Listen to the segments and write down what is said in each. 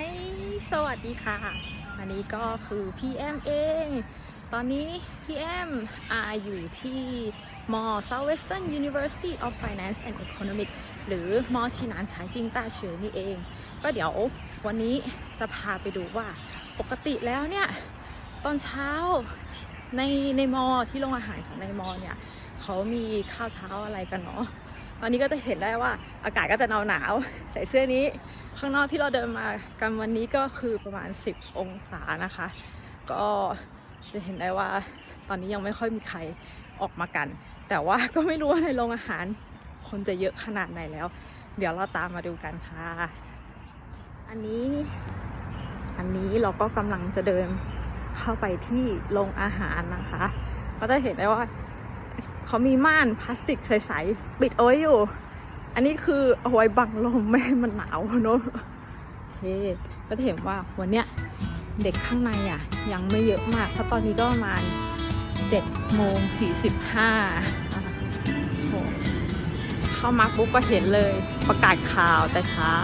ให้สวัสดีค่ะอันนี้ก็คือพี่แอมเอง ตอนนี้พี่แอมอาอยู่ที่มอ Southwestern University of Finance and Economics หรือมอชินานสายจิงตาเฉยนี่เอง ก็เดี๋ยววันนี้จะพาไปดูว่าปกติแล้วเนี่ย ตอนเช้า ในในมอที่โรงอาหารของในมอเนี่ยเขามีข้าวเช้าอะไรกันเนาะตอนนี้ก็จะเห็นได้ว่าอากาศก็จะหนาวหนาวใส่เสื้อนี้ ข้างนอกที่เราเดินมากันวันนี้ก็คือประมาณ 10 องศานะคะ ก็จะเห็นได้ว่าตอนนี้ยังไม่ค่อยมีใครออกมากัน แต่ว่าก็ไม่รู้ว่าในโรงอาหารคนจะเยอะขนาดไหนแล้ว เดี๋ยวเราตามมาดูกันค่ะ อันนี้ อันนี้เราก็กำลังจะเดิน เข้าไปที่โรงอาหารนะคะ ก็จะเห็นได้ว่าเขามีม่านพลาสติกใสๆปิดเอาไว้อยู่ อันนี้คือเอาไว้บังลมไม่ให้มันหนาวเนอะโอเค ก็จะเห็นว่าวันเนี้ยเด็กข้างในอะ ยังไม่เยอะมากเพราะตอนนี้ก็ประมาณ7โมง45อะโหเข้ามาปุ๊บก็เห็นเลยประกาศข่าวแต่เช้า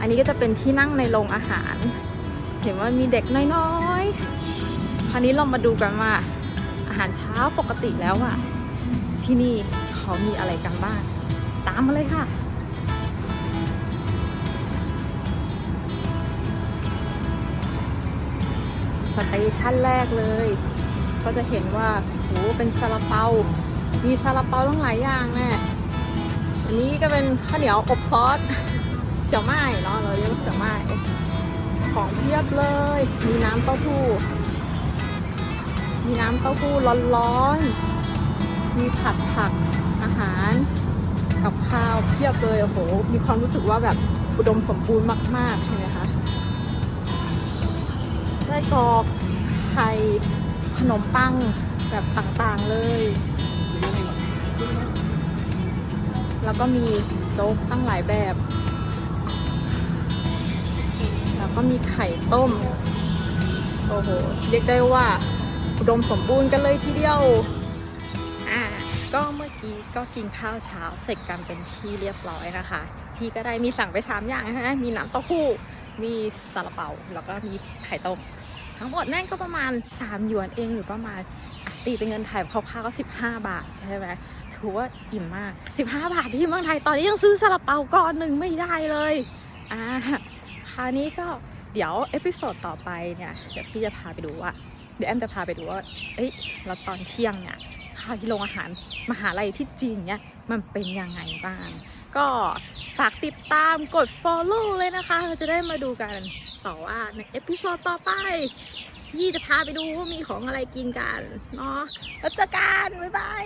อันนี้ก็จะเป็นที่นั่งในโรงอาหาร ห็นว่ามีเด็กน้อยๆ คราวนี้เรามาดูกันว่า อาหารเช้าปกติแล้วอะที่นี่เขามีอะไรกันบ้าง ตามมาเลยค่ะสเตชันแรกเลย ก็จะเห็นว่าโหเป็นซาลาเปา มีซาลาเปาตั้งหลายอย่างแน่อันนี้ก็เป็นข้าวเหนียวอบซอสเสี่ยวม่ายเนาะเราเรียกว่าเสี่ยวม่าย ของเพียบเลย มีน้ำเต้าหู้ มีน้ำเต้าหู้ร้อนๆ มีผัดผักอาหารกับข้าวเพียบเลย โอ้โห มีความรู้สึกว่าแบบอุดมสมบูรณ์มาก ๆ ใช่ไหมคะไส้กรอกไข่ขนมปังแบบต่างๆเลย แล้วก็มีโจ๊กตั้งหลายแบบ ก็มีไข่ต้ม โอ้โห เรียกได้ว่าอุดมสมบูรณ์กันเลยทีเดียว อ่า ก็เมื่อกี้ก็กินข้าวเช้าเสร็จกันเป็นที่เรียบร้อยนะคะ พี่ก็ได้มีสั่งไป 3 อย่างนะมีน้ำเต้าหู้ มีซาลาเปา แล้วก็มีไข่ต้ม ทั้งหมดนั่นก็ประมาณ 3 หยวนเองหรือประมาณตีเป็นเงินไทยคร่าวๆก็15 บาทใช่ไหมถือว่าอิ่มมาก 15 บาทที่เมืองไทยตอนนี้ยังซื้อซาลาเปาก้อนหนึ่งไม่ได้เลยอ่าคราวนี้ก็ เดี๋ยวเอพิโซดต่อไปเนี่ยเดี๋ยวพี่จะพาไปดูว่าเดี๋ยวแอมจะพาไปดูว่าเอ้ยแล้วตอนเที่ยงเนี่ยข้าที่โรงอาหารมหาลัยที่จีนเนี่ยมันเป็นยังไงบ้าง ก็ฝากติดตามกด follow เลยนะคะ เราจะได้มาดูกันต่อว่าในเอพิโซดต่อไปพี่จะพาไปดูว่ามีของอะไรกินกันเนาะแล้วเจอกัน บ๊ายบาย